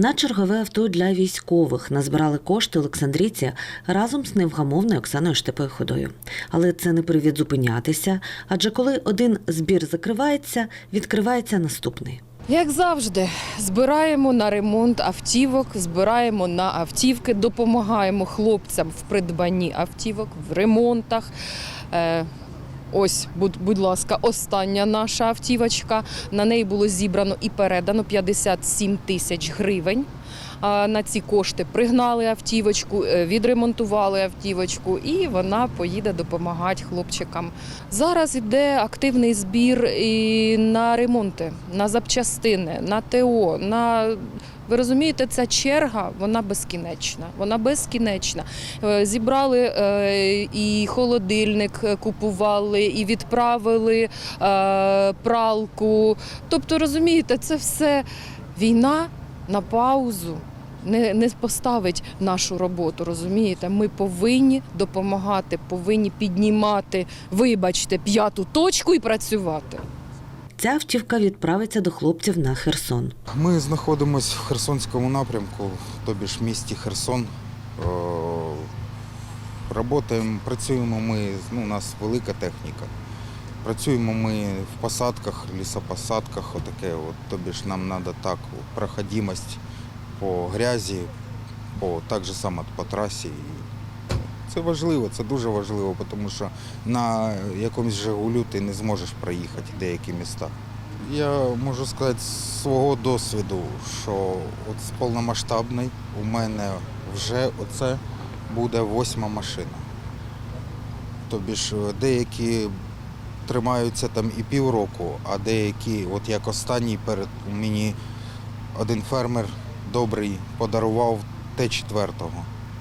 На чергове авто для військових назбирали кошти Олександрійці разом з невгамовною Оксаною Штепою Ходою. Але це не привід зупинятися, адже коли один збір закривається, відкривається наступний. Як завжди, збираємо на ремонт автівок, збираємо на автівки, допомагаємо хлопцям в придбанні автівок, в ремонтах. Ось, будь, будь ласка, остання наша автівочка. На неї було зібрано і передано 57 тисяч гривень. На ці кошти пригнали автівочку, е, відремонтували автівочку, і вона поїде допомагати хлопчикам. Зараз йде активний збір і на ремонти, на запчастини, на ТО. На ви розумієте, ця черга вона безкінечна. Вона безкінечна. Е, Зібрали е, і холодильник купували, і відправили пралку. Тобто, розумієте, це все війна на паузу. Не, не поставить нашу роботу, розумієте? Ми повинні допомагати, повинні піднімати, вибачте, п'яту точку і працювати. Ця автівка відправиться до хлопців на Херсон. Ми знаходимося в Херсонському напрямку, тобі ж в місті Херсон. Е, Работаємо, працюємо ми, ну, у нас велика техніка. Працюємо ми в посадках, лісопосадках, отаке, от, тобі ж нам треба так, проходимость по грязі, по, так же само по трасі. Це важливо, це дуже важливо, тому що на якомусь Жигулю ти не зможеш проїхати деякі міста. Я можу сказати з свого досвіду, що от з повномасштабної у мене вже оце буде восьма машина. Тобі ж деякі тримаються там і півроку, а деякі, от як останній перед мені один фермер добрий подарував Т4.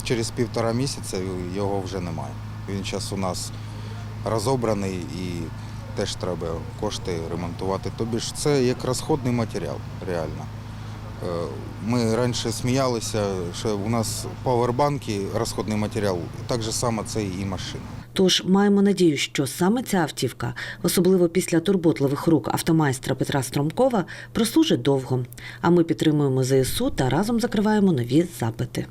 Через півтора місяця його вже немає. Він зараз у нас розобраний і теж треба кошти ремонтувати. Тобі ж це як розходний матеріал, реально. Е, Ми раніше сміялися, що у нас павербанки розходний матеріал, так же само це і машина. Тож маємо надію, що саме ця автівка, особливо після турботливих рук автомайстра Петра Стромкова, прослужить довго. А ми підтримуємо ЗСУ та разом закриваємо нові запити.